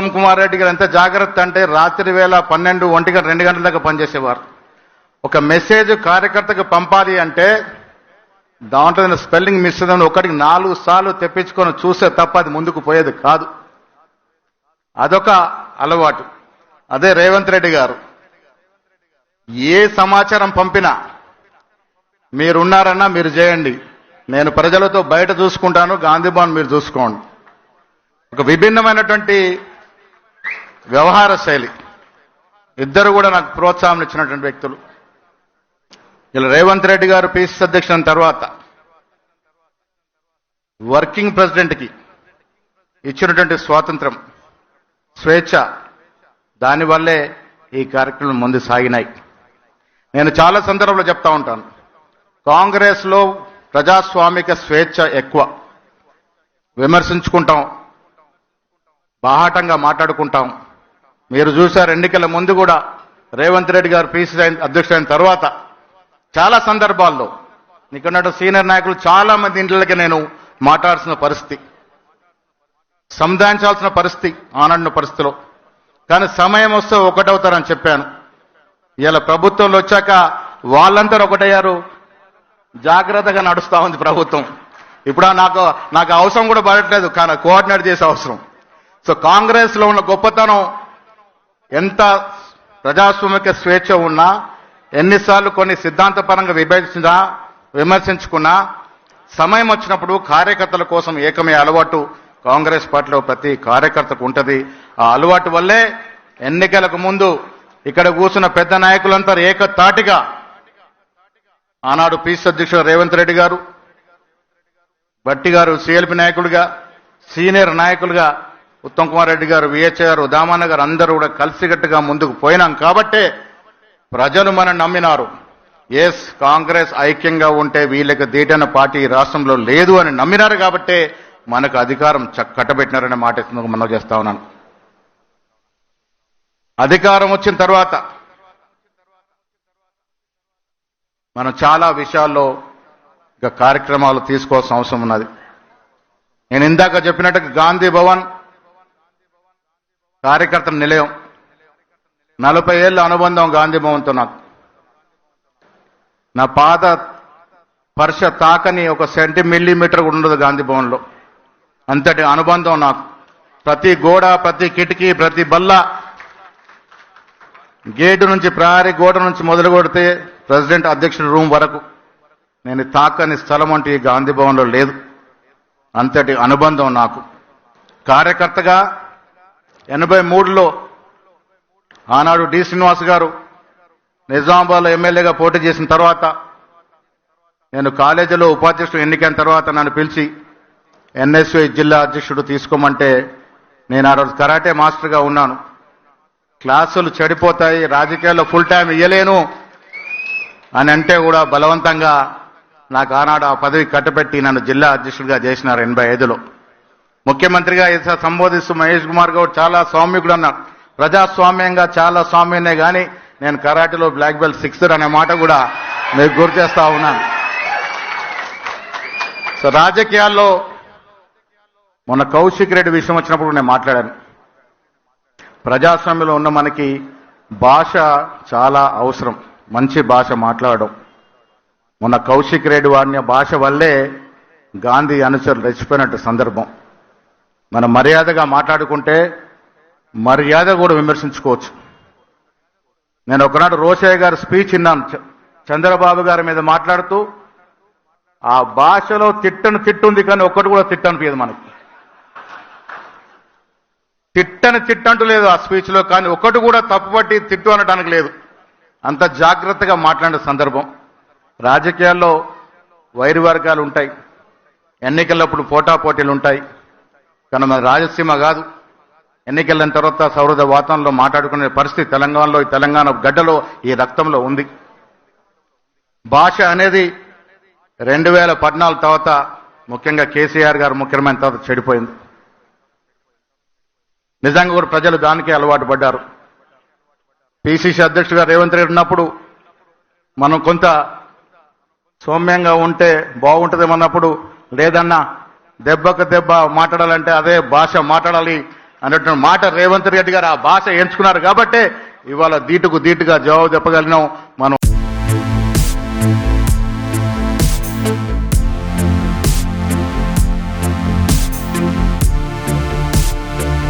ఉత్తమ్ కుమార్ రెడ్డి గారు ఎంత జాగ్రత్త అంటే రాత్రి వేళ పన్నెండు ఒంటి గంట రెండు గంటల దాకా పనిచేసేవారు. ఒక మెసేజ్ కార్యకర్తకు పంపాలి అంటే దాంట్లో స్పెల్లింగ్ మిస్ అయిందని ఒకటికి నాలుగు సార్లు తెప్పించుకొని చూస్తే తప్ప అది ముందుకు పోయేది కాదు. అదొక అలవాటు. అదే రేవంత్ రెడ్డి గారు. ఏ సమాచారం పంపినా మీరున్నారన్నా మీరు చేయండి. నేను ప్రజలతో బయట చూసుకుంటాను గాంధీ మీరు చూసుకోండి. ఒక విభిన్నమైనటువంటి వ్యవహార శైలి. ఇద్దరు కూడా నాకు ప్రోత్సాహం ఇచ్చినటువంటి వ్యక్తులు. ఇలా రేవంత్ రెడ్డి గారు పిసిసి అధ్యక్షుడు తర్వాత వర్కింగ్ ప్రెసిడెంట్కి ఇచ్చినటువంటి స్వాతంత్రం స్వేచ్ఛ దానివల్లే ఈ కార్యక్రమం ముందు సాగినాయి. నేను చాలా సందర్భంలో చెప్తా ఉంటాను. కాంగ్రెస్లో ప్రజాస్వామిక స్వేచ్ఛ ఎక్కువ. విమర్శించుకుంటాం. బాహాటంగా మాట్లాడుకుంటాం. మీరు చూశారు ఎన్నికల ముందు కూడా రేవంత్ రెడ్డి గారు పీసీ అధ్యక్షుడైన తర్వాత చాలా సందర్భాల్లో ఇక్కడ సీనియర్ నాయకులు చాలా మంది ఇంట్లోకి నేను మాట్లాడాల్సిన పరిస్థితి సంధానించాల్సిన పరిస్థితి ఆనంద పరిస్థితిలో. కానీ సమయం వస్తే ఒకటవుతారని చెప్పాను. ఇలా ప్రభుత్వంలో వచ్చాక వాళ్ళందరూ ఒకటయ్యారు. జాగ్రత్తగా నడుస్తా ఉంది ప్రభుత్వం. ఇప్పుడు నాకు నాకు అవసరం కూడా పడట్లేదు కానీ కోఆర్డినేట్ చేసే అవసరం. సో కాంగ్రెస్లో ఉన్న గొప్పతనం ఎంత ప్రజాస్వామిక స్వేచ్ఛ ఉన్నా ఎన్నిసార్లు కొన్ని సిద్ధాంతపరంగా విభజించినా విమర్శించుకున్నా సమయం వచ్చినప్పుడు కార్యకర్తల కోసం ఏకమే అలవాటు కాంగ్రెస్ పార్టీలో ప్రతి కార్యకర్తకు ఉంటుంది. ఆ అలవాటు వల్లే ఎన్నికలకు ముందు ఇక్కడ కూర్చున్న పెద్ద నాయకులంతా ఏకతాటిగా ఆనాడు పీసీ అధ్యక్షుడు రేవంత్ రెడ్డి గారు బట్టి గారు సిఎల్పి నాయకుడిగా సీనియర్ నాయకులుగా ఉత్తమ్ కుమార్ రెడ్డి గారు విహెచ్ఆర్ గారు దామన్న గారు అందరూ కూడా కలిసికట్టుగా ముందుకు పోయినాం. కాబట్టే ప్రజలు మనం నమ్మినారు. ఎస్ కాంగ్రెస్ ఐక్యంగా ఉంటే వీళ్ళకి దీటైన పార్టీ రాష్ట్రంలో లేదు అని నమ్మినారు కాబట్టే మనకు అధికారం చ- కట్టబెట్టినారనే మాట ఇస్తున్నందుకు మనం చేస్తా ఉన్నాను. అధికారం వచ్చిన తర్వాత మనం చాలా విషయాల్లో ఇక కార్యక్రమాలు తీసుకోవాల్సిన అవసరం ఉన్నది. నేను ఇందాక చెప్పినట్టుగా గాంధీ భవన్ కార్యకర్తల నిలయం. నలభై ఏళ్ళ అనుబంధం గాంధీ భవన్తో నాకు. నా పాద స్పర్శ తాకని ఒక సెంటీ మిల్లీమీటర్ కూడా ఉండదు గాంధీ భవన్లో. అంతటి అనుబంధం నాకు. ప్రతి గోడ ప్రతి కిటికీ ప్రతి బల్ల గేటు నుంచి ప్రహారీ గోడ నుంచి మొదలు కొడితే ప్రెసిడెంట్ అధ్యక్షుడి రూమ్ వరకు నేను తాకని స్థలం అంటే ఈ గాంధీ భవన్లో లేదు. అంతటి అనుబంధం నాకు. కార్యకర్తగా ఎనభై మూడులో ఆనాడు డి శ్రీనివాస్ గారు నిజామాబాద్లో ఎమ్మెల్యేగా పోటీ చేసిన తర్వాత నేను కాలేజీలో ఉపాధ్యక్షుడు ఎన్నికైన తర్వాత నన్ను పిలిచి ఎన్ఎస్వై జిల్లా అధ్యక్షుడు తీసుకోమంటే నేను ఆ రోజు కరాటే మాస్టర్గా ఉన్నాను. క్లాసులు చెడిపోతాయి రాజకీయాల్లో ఫుల్ టైం ఇయ్యలేను అని అంటే కూడా బలవంతంగా నాకు ఆనాడు ఆ పదవి కట్టబెట్టి నన్ను జిల్లా అధ్యక్షుడిగా చేసినారు ఎనభై ఐదులో. ముఖ్యమంత్రిగా ఈస సంబోధిస్తూ మహేష్ కుమార్ గౌడ్ చాలా స్వామ్యకుడు అన్నారు ప్రజాస్వామ్యంగా చాలా స్వామ్యనే కానీ నేను కరాటేలో బ్లాక్ బెల్ట్ సిక్స్తర్ అనే మాట కూడా మీకు గుర్తు చేస్తా ఉన్నాను. సో రాజకీయాల్లో మొన్న కౌశిక్ రెడ్డి విషయం వచ్చినప్పుడు నేను మాట్లాడాను. ప్రజాస్వామ్యంలో ఉన్న మనకి భాష చాలా అవసరం. మంచి భాష మాట్లాడడం. మొన్న కౌశిక్ రెడ్డి వాడిన భాష వల్లే గాంధీ అనుచరులు రెచ్చిపోయినట్టు సందర్భం. మనం మర్యాదగా మాట్లాడుకుంటే మర్యాద కూడా విమర్శించుకోవచ్చు. నేను ఒకనాడు రోషయ్య గారి స్పీచ్ విన్నాను. చంద్రబాబు గారి మీద మాట్లాడుతూ ఆ భాషలో తిట్టను తిట్టుంది కానీ ఒక్కటి కూడా తిట్టనిపించదు మనకి. తిట్టని తిట్టంటూ లేదు ఆ స్పీచ్లో కానీ ఒకటి కూడా తప్పుపట్టి తిట్టు అనడానికి లేదు. అంత జాగ్రత్తగా మాట్లాడిన సందర్భం. రాజకీయాల్లో వైరు వర్గాలు ఉంటాయి. ఎన్నికలప్పుడు పోటాపోటీలు ఉంటాయి. కానీ మన రాజసీమ కాదు. ఎన్నికలైన తర్వాత సౌహృద వాతావరణంలో మాట్లాడుకునే పరిస్థితి తెలంగాణలో తెలంగాణ గడ్డలో ఈ రక్తంలో ఉంది. భాష అనేది రెండు వేల పద్నాలుగు తర్వాత ముఖ్యంగా కేసీఆర్ గారు ముఖ్యమైన తర్వాత చెడిపోయింది. నిజంగా కూడా ప్రజలు దానికే అలవాటు పడ్డారు. పిసిసి అధ్యక్షుడిగా రేవంత్ రెడ్డి ఉన్నప్పుడు మనం కొంత సౌమ్యంగా ఉంటే బాగుంటుందేమన్నప్పుడు లేదన్నా దెబ్బకు దెబ్బ మాట్లాడాలంటే అదే భాష మాట్లాడాలి అన్నటువంటి మాట రేవంత్ రెడ్డి గారు ఆ భాష ఎంచుకున్నారు. కాబట్టే ఇవాళ దీటుకు దీటుగా జవాబు చెప్పగలిగినాం. మనం